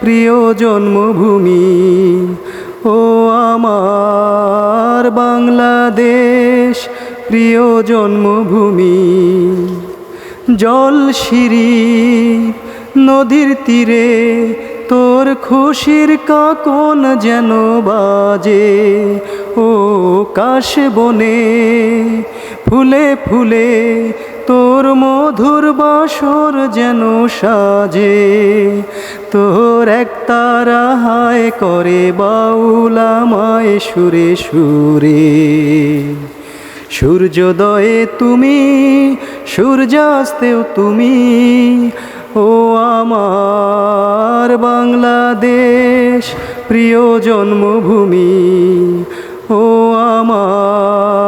প্রিয় জন্মভূমি, ও আমার বাংলাদেশ, প্রিয় জন্মভূমি। জল সিঁড়ি নদীর তীরে তোর খুশির কাকন যেন বাজে। ও কাশ বনে ফুলে ফুলে তোর মধুর বাসর যেন সাজে, তোর এক তারা হায় করে বাউলামায় সুরে সুরে। সূর্যোদয়ে তুমি, সূর্যাস্তেও তুমি, ও আমার বাংলাদেশ, প্রিয় জন্মভূমি, ও আমার